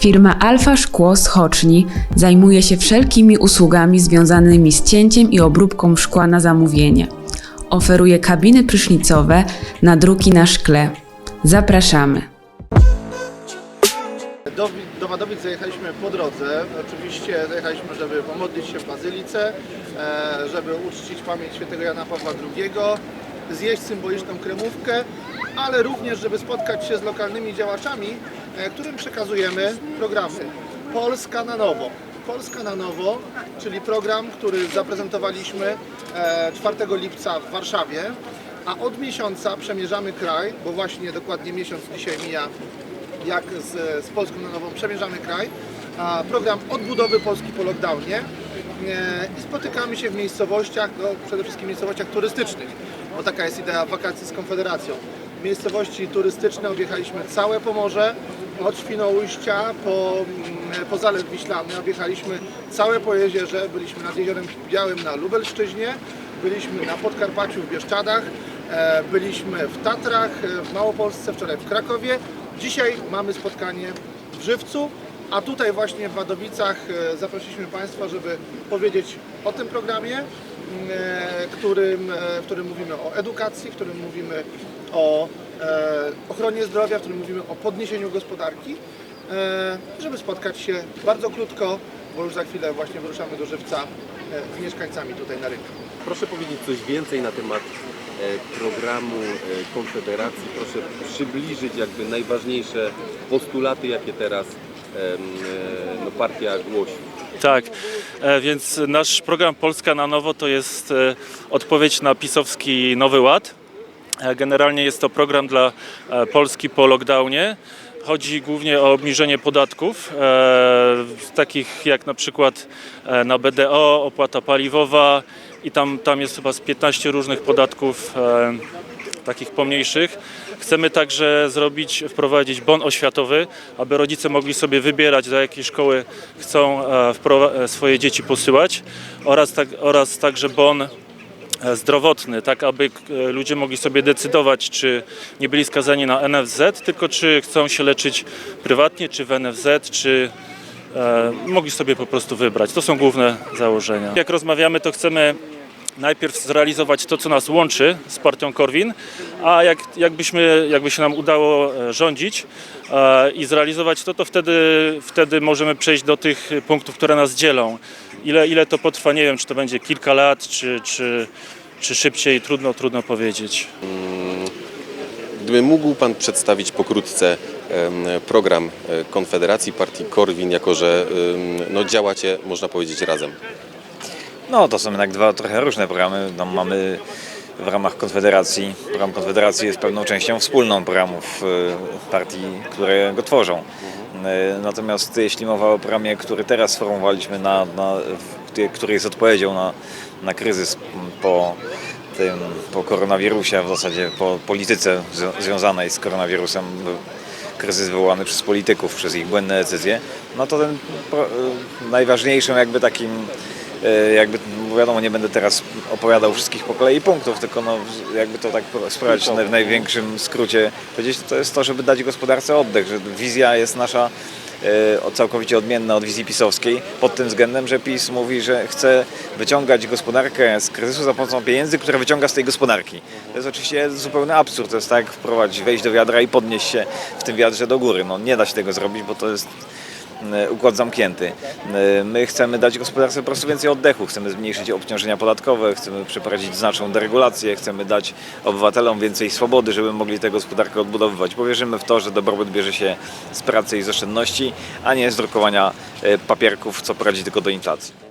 Firma Alfa Szkło z Choczni zajmuje się wszelkimi usługami związanymi z cięciem i obróbką szkła na zamówienie. Oferuje kabiny prysznicowe, nadruki na szkle. Zapraszamy. Do, do Wadowic zajechaliśmy po drodze. Oczywiście zajechaliśmy, żeby pomodlić się w Bazylice, e, żeby uczcić pamięć świętego Jana Pawła II, zjeść symboliczną kremówkę, ale również, żeby spotkać się z lokalnymi działaczami, którym przekazujemy programy. Polska na nowo. Polska na nowo, czyli program, który zaprezentowaliśmy e, 4 lipca w Warszawie, a od miesiąca przemierzamy kraj, bo właśnie dokładnie miesiąc dzisiaj mija jak z, z Polską na nową przemierzamy kraj. Program odbudowy Polski po lockdownie e, i spotykamy się w miejscowościach, no, przede wszystkim miejscowościach turystycznych, bo taka jest idea wakacji z Konfederacją. Miejscowości turystyczne objechaliśmy całe Pomorze, od Świnoujścia po, mm, po Zalew Wiślany, objechaliśmy całe Pojezierze, byliśmy nad Jeziorem Białym na Lubelszczyźnie, byliśmy na Podkarpaciu w Bieszczadach, e, byliśmy w Tatrach, e, w Małopolsce, wczoraj w Krakowie. Dzisiaj mamy spotkanie w Żywcu, a tutaj właśnie w Wadowicach e, zaprosiliśmy Państwa, żeby powiedzieć o tym programie, którym, e, w którym mówimy o edukacji, w którym mówimy o e, ochronie zdrowia, w którym mówimy o podniesieniu gospodarki, e, żeby spotkać się bardzo krótko, bo już za chwilę właśnie wyruszamy do Żywca e, z mieszkańcami tutaj na rynku. Proszę powiedzieć coś więcej na temat e, programu e, Konfederacji. Proszę przybliżyć jakby najważniejsze postulaty, jakie teraz e, no, partia głosi. Tak, e, więc nasz program Polska na Nowo to jest e, odpowiedź na pisowski Nowy Ład. E, Generalnie jest to program dla e, Polski po lockdownie. Chodzi głównie o obniżenie podatków, e, takich jak na przykład e, na BDO, opłata paliwowa i tam, tam jest chyba z 15 różnych podatków e, takich pomniejszych. Chcemy także zrobić, wprowadzić bon oświatowy, aby rodzice mogli sobie wybierać, do jakiej szkoły chcą e, e, swoje dzieci posyłać oraz, tak, oraz także bon e, zdrowotny, tak aby ludzie mogli sobie decydować, czy nie byli skazani na NFZ, tylko czy chcą się leczyć prywatnie, czy w NFZ, czy mogli sobie po prostu wybrać. To są główne założenia. Jak rozmawiamy, to chcemy najpierw zrealizować to, co nas łączy z partią Korwin, a jak, jakbyśmy, jakby się nam udało e, rządzić e, i zrealizować to, to wtedy, wtedy możemy przejść do tych punktów, które nas dzielą. Ile, ile to potrwa, nie wiem, czy to będzie kilka lat, czy, czy, czy szybciej, trudno, trudno powiedzieć. Gdyby mógł Pan przedstawić pokrótce program e, Konfederacji Partii Korwin, jako że no, działacie, można powiedzieć, razem. No to są jednak dwa trochę różne programy. No, mamy w ramach Konfederacji, program Konfederacji jest pewną częścią wspólną programów y, partii, które go tworzą. Y, Natomiast jeśli mowa o programie, który teraz sformułowaliśmy, na, na, który jest odpowiedzią na, na kryzys po tym, po koronawirusie, w zasadzie po polityce zwią- związanej z koronawirusem, kryzys wywołany przez polityków, przez ich błędne decyzje, no to ten y, najważniejszym jakby takim jakby, bo wiadomo, nie będę teraz opowiadał wszystkich po kolei punktów, tylko no, jakby to tak sprawdzić w największym skrócie powiedzieć, to jest to, żeby dać gospodarce oddech, że wizja jest nasza e, całkowicie odmienna od wizji pisowskiej pod tym względem, że PiS mówi, że chce wyciągać gospodarkę z kryzysu za pomocą pieniędzy, które wyciąga z tej gospodarki. To jest oczywiście zupełny absurd, to jest tak wprowadzić, wejść do wiadra i podnieść się w tym wiadrze do góry. No nie da się tego zrobić, bo to jest e, układ zamknięty. E, My chcemy dać gospodarce po prostu więcej oddechu, chcemy zmniejszyć obciążenia podatkowe, chcemy przeprowadzić znaczną deregulację, chcemy dać obywatelom więcej swobody, żeby mogli tę gospodarkę odbudowywać. Powierzymy w to, że dobrobyt bierze się z pracy i z oszczędności, a nie z drukowania e, papierków, co prowadzi tylko do inflacji.